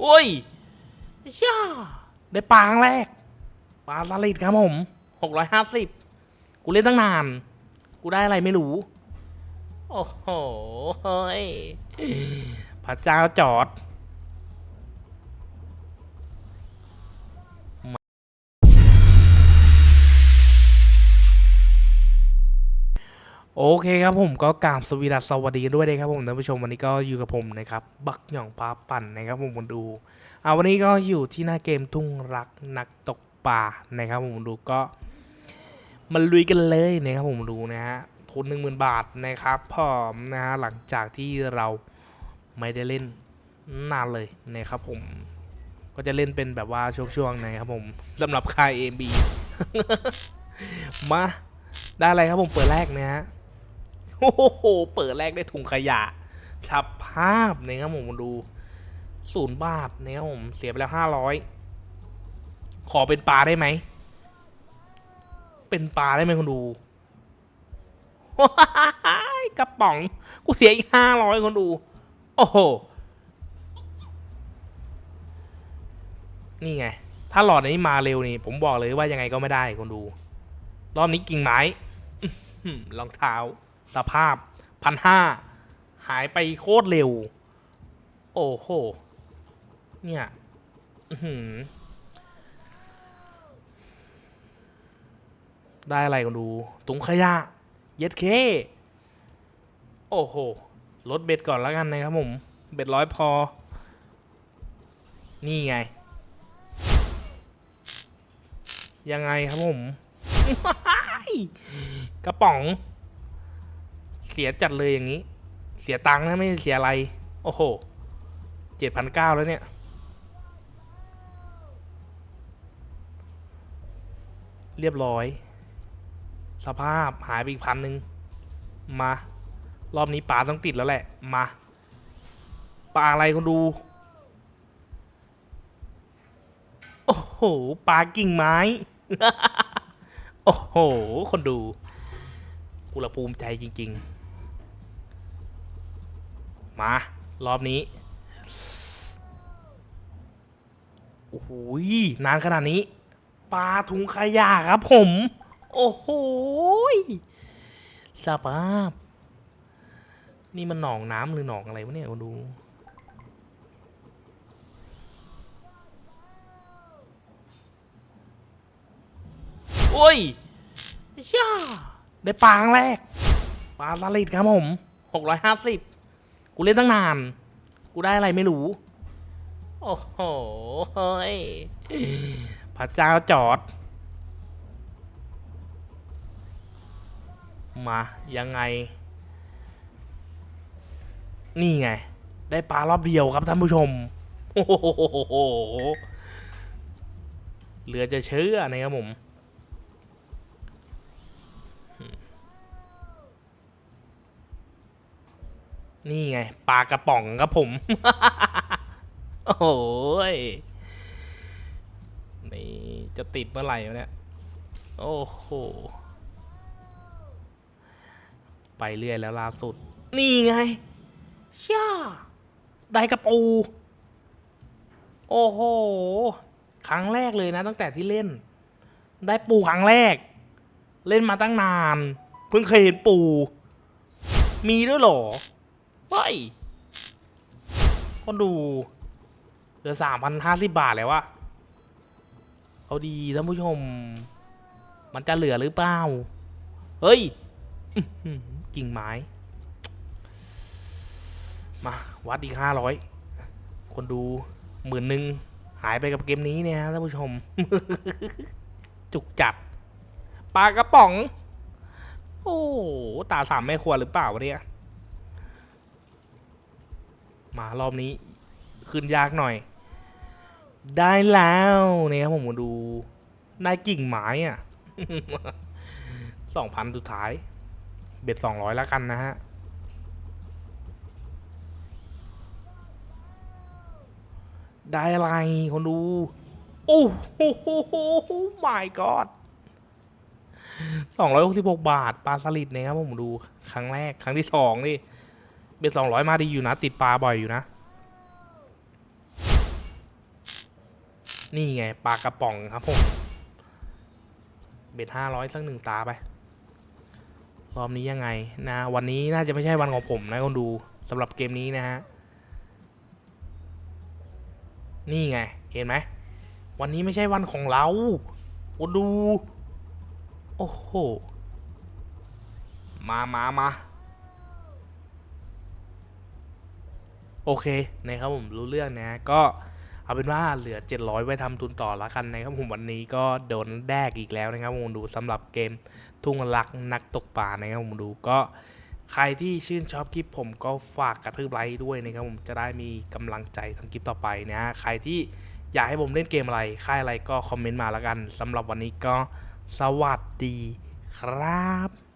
โอ้ยช่าได้ปลาครั้งแรก ปลาสลิดครับผมหกร้อยห้าสิบกูเล่นตั้งนาน กูได้อะไรไม่รู้ โอ้โหพระเจ้าจอด โอเคครับผมก็กราบสวีดัสสวัสดีกันด้วยนะครับผมท่านผู้ชมวันนี้ก็อยู่กับผมนะครับบักหย่องปลาปั่นนะครับผมคนดูเอาวันนี้ก็อยู่ที่หน้าเกมทุ่งรักนักตกปลานะครับผมดูก็มาลุยกันเลยนะครับผมดูนะฮะทุนหนึ่งหมื่นบาทนะครับพร้อมนะฮะหลังจากที่เราไม่ได้เล่นนานเลยนะครับผมก็จะเล่นเป็นแบบว่าช่วงๆนะครับผมสำหรับค่าย AB มาได้อะไรครับผมเปิดแรกนะฮะ โอ้โห เปิดแรกได้ถุงขยะสภาพนะครับผมดูศูนย์บาทนะครับผมเสียไปแล้วห้าร้อยขอเป็นปลาได้ไหม เป็นปลาได้ไหมคนดูกระป๋อง กูเสียอีกห้าร้อยคนดู โอ้โห นี่ไง ถ้าหลอดนี้มาเร็วนี่ ผมบอกเลยว่ายังไงก็ไม่ได้คนดู รอบนี้กิ่งไม้รองเท้า สภาพพันห้าหายไปโคตรเร็ว โอ้โห เนี่ยได้อะไรกันดูถุงขยะ เย็ดเค โอ้โห ลดเบ็ดก่อนแล้วกันนะครับผม เบ็ดร้อยพอ นี่ไง ยังไงครับผม กระป๋อง เสียจัดเลยอย่างนี้ เสียตังค์นะไม่เสียอะไร โอ้โหเจ็ดพันเก้าแล้วเนี่ย เรียบร้อย สภาพหายไปอีกพันหนึ่งมา รอบนี้ปลาต้องติดแล้วแหละ มาปลาอะไรคนดู โอ้โห ปลากิ่งไม้ โอ้โห คนดู กูละภูมิใจจริง ๆ มา รอบนี้ โอ้โหยนานขนาดนี้ ปลาถุงขยะครับผม โอ้โหสภาพ นี่มันหนองน้ำหรือหนองอะไรวะเนี่ยคนดูโอ้ยช่าได้ปลาอังแรก ปลาสลิดครับผมห กูเล่นตั้งนาน กูได้อะไรไม่รู้ โอ้โหพระเจ้าจอด มา ยังไง นี่ไง ได้ปลารอบเดียวครับท่านผู้ชม โอ้โหเหลือจะเชื่อนะครับผม นี่ไงปลากระป๋องครับผม โอ้ยนี่จะติดเมื่อไหร่วะเนี่ย โอ้โห ไปเรื่อยแล้วล่าสุด นี่ไงช่าได้กระปู โอ้โห ครั้งแรกเลยนะ ตั้งแต่ที่เล่น ได้ปูครั้งแรก เล่นมาตั้งนาน เพิ่งเคยเห็นปู มีด้วยหรอ เฮ้ยคนดูเหลือสามพันห้าสิบบาทแล้ววะเอาดีท่านผู้ชม มันจะเหลือหรือเปล่า เฮ้ยกิ่งไม้ มา วัดอีกห้าร้อยคนดูหมื่นหนึ่งหายไปกับเกมนี้เนี่ยท่านผู้ชม จุกจัดปลากระป๋อง โอ้ ตาสามไม่ควรหรือเปล่าวะเนี่ย มารอบนี้ขึ้นยากหน่อย ได้แล้วนี่ครับผมมาดูได้กิ่งไม้อะสองพันสุดท้าย เบ็ดสองร้อยแล้วกันนะฮะได้อะไรคนดู โอ้โห my god สองร้อยหกสิบหกบาท ปลาสลิดนี่ยครับผมดู ครั้งแรก ครั้งที่สองนี่ เบ็ดสองร้อยมาดีอยู่นะ ติดปลาบ่อยอยู่นะ นี่ไงปลากระป๋องครับผมเบ็ดห้าร้อยสักหนึ่งตาไป รอบนี้ยังไงนะ วันนี้น่าจะไม่ใช่วันของผมนะคนดูสำหรับเกมนี้นะฮะ นี่ไง เห็นไหม วันนี้ไม่ใช่วันของเราคนดู โอ้โห มามามา โอเคนะครับผมรู้เรื่องนะก็เอาเป็นว่าเหลือ 700 ไว้ทำทุนต่อละกันนะครับผมวันนี้ก็โดนแดกอีกแล้วนะครับผมดูสำหรับเกมทุ่งรักนักตกปลานะครับผมดูก็ใครที่ชื่นชอบคลิปผมก็ฝากกระทืบไลค์ด้วยนะครับผมจะได้มีกำลังใจทำคลิปต่อไปนะ ใครที่อยากให้ผมเล่นเกมอะไร ค่ายอะไรก็คอมเมนต์มาล้วกันสำหรับวันนี้ก็สวัสดีครับ